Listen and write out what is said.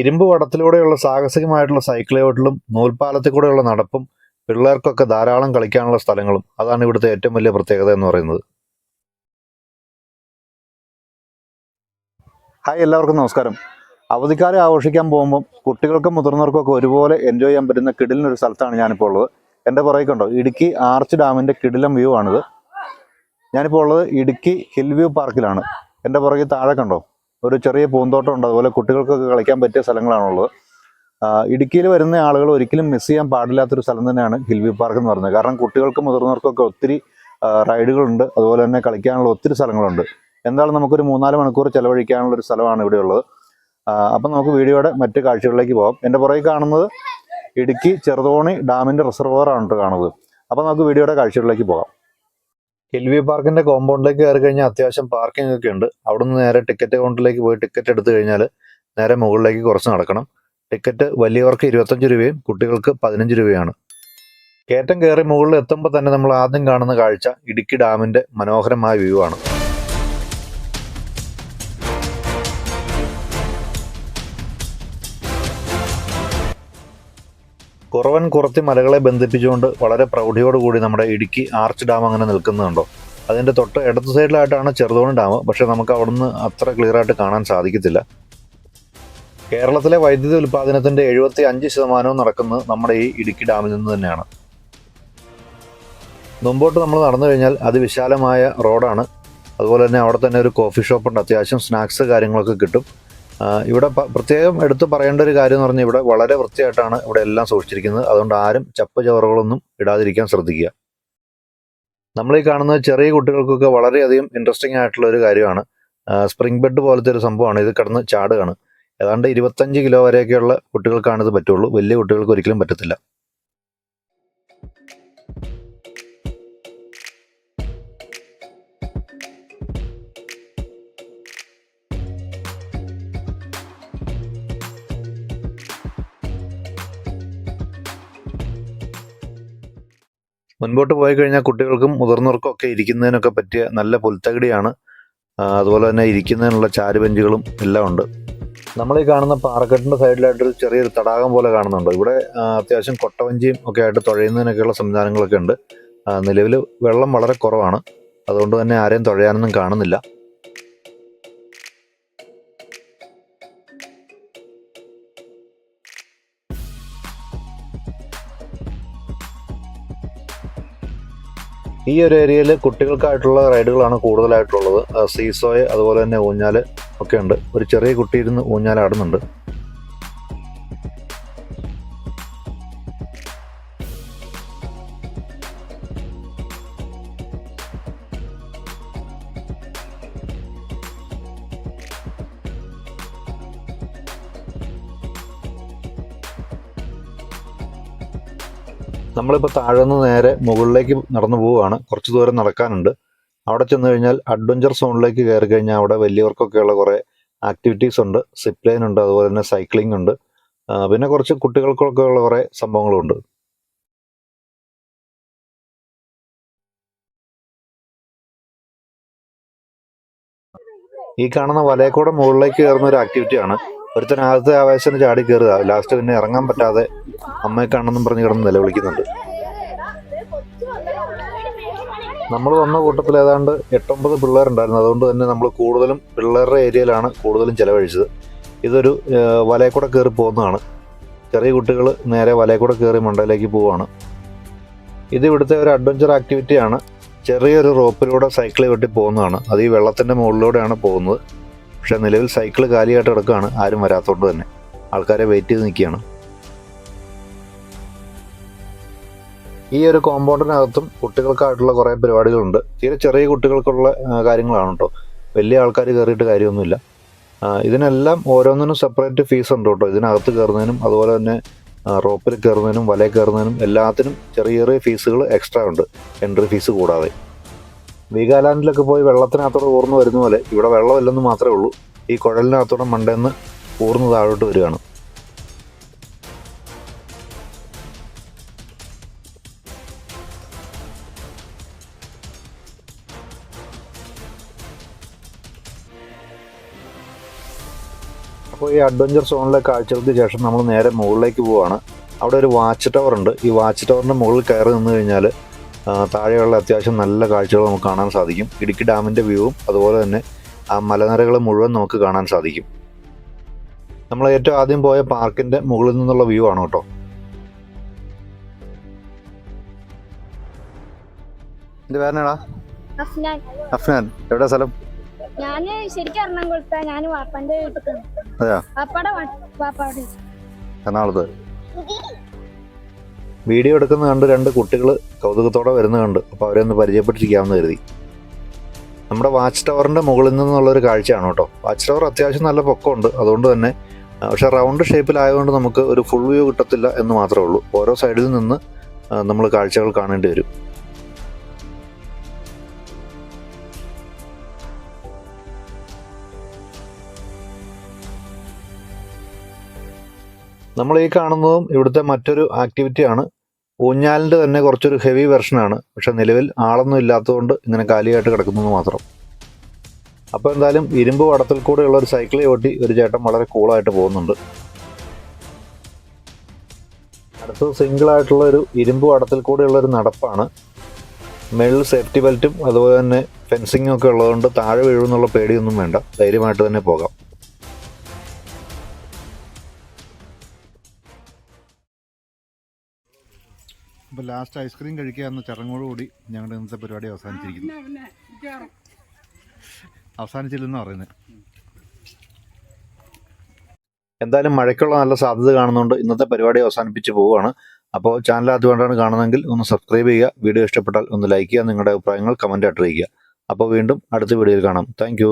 ഇരുമ്പ് വടത്തിലൂടെയുള്ള സാഹസികമായിട്ടുള്ള സൈക്കിൾ ചവിട്ടലും നൂൽപ്പാലത്തിൽ കൂടെയുള്ള നടപ്പും പിള്ളേർക്കൊക്കെ ധാരാളം കളിക്കാനുള്ള സ്ഥലങ്ങളും അതാണ് ഇവിടുത്തെ ഏറ്റവും വലിയ പ്രത്യേകത എന്ന് പറയുന്നത്. ഹായ് എല്ലാവർക്കും നമസ്കാരം. അവധിക്കാലം ആഘോഷിക്കാൻ പോകുമ്പം കുട്ടികൾക്കും മുതിർന്നവർക്കൊക്കെ ഒരുപോലെ എൻജോയ് ചെയ്യാൻ പറ്റുന്ന കിടിലിനൊരു സ്ഥലത്താണ് ഞാനിപ്പോൾ ഉള്ളത്. എന്റെ പുറകെക്കുണ്ടോ കണ്ടോ ഇടുക്കി ആർച്ച് ഡാമിന്റെ കിടിലം വ്യൂ ആണിത്. ഞാനിപ്പോൾ ഉള്ളത് ഇടുക്കി ഹിൽ വ്യൂ പാർക്കിലാണ്. എന്റെ പുറകിൽ താഴെ കണ്ടോ ഒരു ചെറിയ പൂന്തോട്ടം ഉണ്ട് അതുപോലെ കുട്ടികൾക്കൊക്കെ കളിക്കാൻ പറ്റിയ സ്ഥലങ്ങളാണുള്ളത്. ഇടുക്കിയിൽ വരുന്ന ആളുകൾ ഒരിക്കലും മിസ് ചെയ്യാൻ പാടില്ലാത്തൊരു സ്ഥലം തന്നെയാണ് ഹിൽവി പാർക്ക് എന്ന് പറഞ്ഞത്. കാരണം കുട്ടികൾക്കും മുതിർന്നവർക്കൊക്കെ ഒത്തിരി റൈഡുകളുണ്ട്. അതുപോലെ തന്നെ കളിക്കാനുള്ള ഒത്തിരി സ്ഥലങ്ങളുണ്ട്. എന്തായാലും നമുക്കൊരു മൂന്നാൽ മണിക്കൂർ ചെലവഴിക്കാനുള്ള ഒരു സ്ഥലമാണ് ഇവിടെയുള്ളത് അപ്പം നമുക്ക് വീഡിയോയുടെ മറ്റ് കാഴ്ചകളിലേക്ക് പോകാം. എന്റെ പുറകെ കാണുന്നത് ഇടുക്കി ചെറുതോണി ഡാമിന്റെ റിസർവറാണ് കാണുന്നത്. അപ്പം നമുക്ക് വീഡിയോയുടെ കാഴ്ചകളിലേക്ക് പോകാം. ഹിൽ പാർക്കിന്റെ കോമ്പൗണ്ടിലേക്ക് കയറി കഴിഞ്ഞാൽ അത്യാവശ്യം പാർക്കിംഗ് ഒക്കെ ഉണ്ട്. അവിടുന്ന് നേരെ ടിക്കറ്റ് കൗണ്ടറിലേക്ക് പോയി ടിക്കറ്റ് എടുത്തു കഴിഞ്ഞാൽ നേരെ മുകളിലേക്ക് കുറച്ച് നടക്കണം. ടിക്കറ്റ് വലിയവർക്ക് ഇരുപത്തഞ്ച് രൂപയും കുട്ടികൾക്ക് പതിനഞ്ച് രൂപയാണ്. കയറ്റം കയറി മുകളിൽ എത്തുമ്പോൾ തന്നെ നമ്മൾ ആദ്യം കാണുന്ന കാഴ്ച ഇടുക്കി ഡാമിന്റെ മനോഹരമായ വ്യൂ ആണ്. കുറവൻ കുറത്തി മലകളെ ബന്ധിപ്പിച്ചുകൊണ്ട് വളരെ പ്രൗഢിയോടുകൂടി നമ്മുടെ ഇടുക്കി ആർച്ച് ഡാം അങ്ങനെ നിൽക്കുന്നുണ്ടോ? അതിന്റെ തൊട്ട് ഇടത്ത് സൈഡിലായിട്ടാണ് ചെറുതോണി ഡാം പക്ഷേ നമുക്ക് അവിടുന്ന് അത്ര ക്ലിയർ ആയിട്ട് കാണാൻ സാധിക്കത്തില്ല. കേരളത്തിലെ വൈദ്യുതി ഉൽപ്പാദനത്തിന്റെ എഴുപത്തി അഞ്ച് ശതമാനവും നടക്കുന്നത് നമ്മുടെ ഈ ഇടുക്കി ഡാമിൽ നിന്ന് തന്നെയാണ്. മുമ്പോട്ട് നമ്മൾ നടന്നു കഴിഞ്ഞാൽ അതിവിശാലമായ റോഡാണ്. അതുപോലെ തന്നെ അവിടെ തന്നെ ഒരു കോഫി ഷോപ്പ് ഉണ്ട്. അത്യാവശ്യം സ്നാക്സ് കാര്യങ്ങളൊക്കെ കിട്ടും. ഇവിടെ പ്രത്യേകം എടുത്തു പറയേണ്ട ഒരു കാര്യം എന്ന് പറഞ്ഞാൽ ഇവിടെ വളരെ വൃത്തിയായിട്ടാണ് ഇവിടെ എല്ലാം സൂക്ഷിച്ചിരിക്കുന്നത്. അതുകൊണ്ട് ആരും ചപ്പ് ചവറുകളൊന്നും ഇടാതിരിക്കാൻ ശ്രദ്ധിക്കുക. നമ്മൾ ഈ കാണുന്നത് ചെറിയ കുട്ടികൾക്കൊക്കെ വളരെയധികം ഇൻട്രസ്റ്റിംഗ് ആയിട്ടുള്ള ഒരു കാര്യമാണ്. സ്പ്രിംഗ് ബെഡ് പോലത്തെ ഒരു സംഭവമാണ്. ഇത് കിടന്ന് ചാടുകയാണ്. ഏതാണ്ട് ഇരുപത്തഞ്ച് കിലോ വരെയൊക്കെയുള്ള കുട്ടികൾക്കാണ് ഇത് പറ്റുള്ളൂ. വലിയ കുട്ടികൾക്ക് ഒരിക്കലും പറ്റത്തില്ല. മുൻപോട്ട് പോയി കഴിഞ്ഞാൽ കുട്ടികൾക്കും മുതിർന്നവർക്കും ഒക്കെ ഇരിക്കുന്നതിനൊക്കെ പറ്റിയ നല്ല പുൽത്തകിടിയാണ്. അതുപോലെ തന്നെ ഇരിക്കുന്നതിനുള്ള ചാരുബെഞ്ചുകളും എല്ലാം ഉണ്ട്. നമ്മൾ ഈ കാണുന്ന പാറക്കെട്ടിന്റെ സൈഡിലായിട്ടൊരു ചെറിയൊരു തടാകം പോലെ കാണുന്നുണ്ട്. ഇവിടെ അത്യാവശ്യം കൊട്ടവഞ്ചിയും ഒക്കെ ആയിട്ട് തുഴയുന്നതിനൊക്കെയുള്ള സംവിധാനങ്ങളൊക്കെ ഉണ്ട്. നിലവിൽ വെള്ളം വളരെ കുറവാണ്. അതുകൊണ്ട് തന്നെ ആരെയും തുഴയാനൊന്നും കാണുന്നില്ല. ഈ ഒരു ഏരിയയിൽ കുട്ടികൾക്കായിട്ടുള്ള റൈഡുകളാണ് കൂടുതലായിട്ടുള്ളത്. സീസോയെ അതുപോലെ തന്നെ ഊഞ്ഞാൽ ഒക്കെ ഉണ്ട്. ഒരു ചെറിയ കുട്ടി ഇരുന്ന് ഊഞ്ഞാലാടുന്നുണ്ട്. നമ്മളിപ്പോൾ താഴെ നിന്ന് നേരെ മുകളിലേക്ക് നടന്നു പോവുകയാണ്. കുറച്ച് ദൂരം നടക്കാനുണ്ട്. അവിടെ ചെന്ന് കഴിഞ്ഞാൽ അഡ്വഞ്ചർ സോണിലേക്ക് കയറി കഴിഞ്ഞാൽ അവിടെ വലിയവർക്കൊക്കെയുള്ള കുറേ ആക്ടിവിറ്റീസ് ഉണ്ട്. സിപ്പ് ലൈൻ ഉണ്ട് അതുപോലെ തന്നെ സൈക്ലിംഗ് ഉണ്ട്. പിന്നെ കുറച്ച് കുട്ടികൾക്കൊക്കെ ഉള്ള കുറേ സംഭവങ്ങളുണ്ട്. ഈ കാണുന്ന വലയക്കൂടെ മുകളിലേക്ക് കയറുന്ന ഒരു ആക്ടിവിറ്റിയാണ്. ഒരുത്തൻ ആദ്യത്തെ ആവേശത്തിന് ചാടി കയറുക ലാസ്റ്റ് പിന്നെ ഇറങ്ങാൻ പറ്റാതെ അമ്മയെ കാണണമെന്നും പറഞ്ഞ് കിടന്ന് നിലവിളിക്കുന്നുണ്ട്. നമ്മൾ വന്ന കൂട്ടത്തിൽ ഏതാണ്ട് എട്ടൊമ്പത് പിള്ളേരുണ്ടായിരുന്നു. അതുകൊണ്ട് തന്നെ നമ്മൾ കൂടുതലും പിള്ളേരുടെ ഏരിയയിലാണ് കൂടുതലും ചിലവഴിച്ചത്. ഇതൊരു വലയക്കൂടെ കയറി പോകുന്നതാണ്. ചെറിയ കുട്ടികൾ നേരെ വലയക്കൂടെ കൂടെ കയറി മണ്ടയിലേക്ക് പോവുകയാണ്. ഇത് ഇവിടുത്തെ ഒരു അഡ്വഞ്ചർ ആക്ടിവിറ്റിയാണ് ചെറിയൊരു റോപ്പിലൂടെ സൈക്കിൾ കെട്ടി പോകുന്നതാണ്. അത് ഈ വെള്ളത്തിന്റെ മുകളിലൂടെയാണ് പോകുന്നത്. പക്ഷേ നിലവിൽ സൈക്കിൾ കാലിയായിട്ട് കിടക്കുകയാണ്. ആരും വരാത്തതുകൊണ്ട് തന്നെ. ആൾക്കാരെ വെയിറ്റ് ചെയ്ത് നിൽക്കുകയാണ്. ഈ ഒരു കോമ്പൗണ്ടിനകത്തും കുട്ടികൾക്കായിട്ടുള്ള കുറേ പരിപാടികളുണ്ട്. തീരെ ചെറിയ കുട്ടികൾക്കുള്ള കാര്യങ്ങളാണ് കേട്ടോ. വലിയ ആൾക്കാർ കയറിയിട്ട് കാര്യമൊന്നുമില്ല. ഇതിനെല്ലാം ഓരോന്നിനും സെപ്പറേറ്റ് ഫീസ് ഉണ്ട് കേട്ടോ. ഇതിനകത്ത് കയറുന്നതിനും അതുപോലെ തന്നെ റോപ്പിൽ കയറുന്നതിനും വലയിൽ കയറുന്നതിനും എല്ലാത്തിനും ചെറിയ ചെറിയ ഫീസുകൾ എക്സ്ട്രാ ഉണ്ട്. എൻട്രി ഫീസ് കൂടാതെ. വീഗാലാൻഡിലൊക്കെ പോയി വെള്ളത്തിനകത്തോടെ ഊർന്നു വരുന്ന പോലെ ഇവിടെ വെള്ളമില്ലെന്ന് മാത്രമേ ഉള്ളൂ. ഈ കുഴലിനകത്തോടെ മണ്ടേന്ന് ഊർന്ന് താഴോട്ട് വരികയാണ്. അപ്പോൾ ഈ അഡ്വഞ്ചർ സോണിലെ കാഴ്ചകൾക്ക് ശേഷം നമ്മൾ നേരെ മുകളിലേക്ക് പോവുകയാണ് അവിടെ ഒരു വാച്ച് ടവർ ഉണ്ട്. ഈ വാച്ച് ടവറിന്റെ മുകളിൽ കയറി നിന്ന് കഴിഞ്ഞാൽ താഴെയുള്ള അത്യാവശ്യം നല്ല കാഴ്ചകൾ നമുക്ക് കാണാൻ സാധിക്കും. ഇടുക്കി ഡാമിന്റെ വ്യൂവും അതുപോലെ തന്നെ ആ മലനിരകൾ മുഴുവൻ നമുക്ക് കാണാൻ സാധിക്കും. നമ്മൾ ഏറ്റവും ആദ്യം പോയ പാർക്കിന്റെ മുകളിൽ നിന്നുള്ള വ്യൂ ആണ് കേട്ടോ. എന്റെ പേരനാടാ അഫ്നാൻ. എവിടെ സ്ഥലം? ഞാൻ ശരിക്കും എറണാകുളത്താ ഞാൻ വാപ്പാന്റെ വീട്ടിൽ. എറണാകുളത്ത്. വീഡിയോ എടുക്കുന്ന കണ്ട് രണ്ട് കുട്ടികൾ കൗതുകത്തോടെ വരുന്ന കണ്ട്. അപ്പോൾ അവരെ ഒന്ന് പരിചയപ്പെട്ടിരിക്കാമെന്ന് കരുതി. നമ്മുടെ വാച്ച് ടവറിന്റെ മുകളിൽ നിന്നുള്ളൊരു കാഴ്ചയാണ് കേട്ടോ. വാച്ച് ടവർ അത്യാവശ്യം നല്ല പൊക്കമുണ്ട്. അതുകൊണ്ട് തന്നെ പക്ഷേ റൗണ്ട് ഷേപ്പിലായതുകൊണ്ട് നമുക്ക് ഒരു ഫുൾ വ്യൂ കിട്ടത്തില്ല എന്ന് മാത്രമേ ഉള്ളൂ. ഓരോ സൈഡിൽ നിന്ന് നമ്മൾ കാഴ്ചകൾ കാണേണ്ടി വരും. നമ്മൾ ഈ കാണുന്നതും ഇവിടുത്തെ മറ്റൊരു ആക്ടിവിറ്റിയാണ് ഊഞ്ഞാലിന്റെ തന്നെ കുറച്ചൊരു ഹെവി വെർഷനാണ് പക്ഷെ നിലവിൽ ആളൊന്നും ഇല്ലാത്തതുകൊണ്ട് ഇങ്ങനെ കാലിയായിട്ട് കിടക്കുന്നത് മാത്രം. അപ്പോൾ എന്തായാലും ഇരുമ്പ് വടത്തിൽ കൂടെയുള്ള ഒരു സൈക്കിൾ ഓട്ടി ഒരു ചേട്ടൻ വളരെ കൂളായിട്ട് പോകുന്നുണ്ട്. അടുത്തത് സിംഗിളായിട്ടുള്ള ഒരു ഇരുമ്പ് വടത്തിൽ കൂടെയുള്ള ഒരു നടപ്പാണ്. മേളിൽ സേഫ്റ്റി ബെൽറ്റും അതുപോലെ തന്നെ ഫെൻസിങ്ങും ഒക്കെ ഉള്ളതുകൊണ്ട് താഴെ വീഴുമെന്നുള്ള പേടിയൊന്നും വേണ്ട. ധൈര്യമായിട്ട് തന്നെ പോകാം. അപ്പോൾ ലാസ്റ്റ് ഐസ്ക്രീം കഴിക്കുക എന്ന ചടങ്ങോടുകൂടി ഞങ്ങളുടെ ഇന്നത്തെ പരിപാടി അവസാനിച്ചിരിക്കുന്നു. അവസാനിച്ചില്ലെന്ന് പറയുന്നത് എന്തായാലും മഴയ്ക്കുള്ള നല്ല സാധ്യത കാണുന്നുണ്ട്. ഇന്നത്തെ പരിപാടി അവസാനിപ്പിച്ച് പോവുകയാണ്. അപ്പോൾ ചാനൽ ആദ്യമായിട്ടാണ് കാണുന്നതെങ്കിൽ ഒന്ന് സബ്സ്ക്രൈബ് ചെയ്യുക. വീഡിയോ ഇഷ്ടപ്പെട്ടാൽ ഒന്ന് ലൈക്ക് ചെയ്യുക. നിങ്ങളുടെ അഭിപ്രായങ്ങൾ കമന്റ് ആയിട്ട് അറിയിക്കുക. അപ്പോൾ വീണ്ടും അടുത്ത വീഡിയോയിൽ കാണാം. താങ്ക്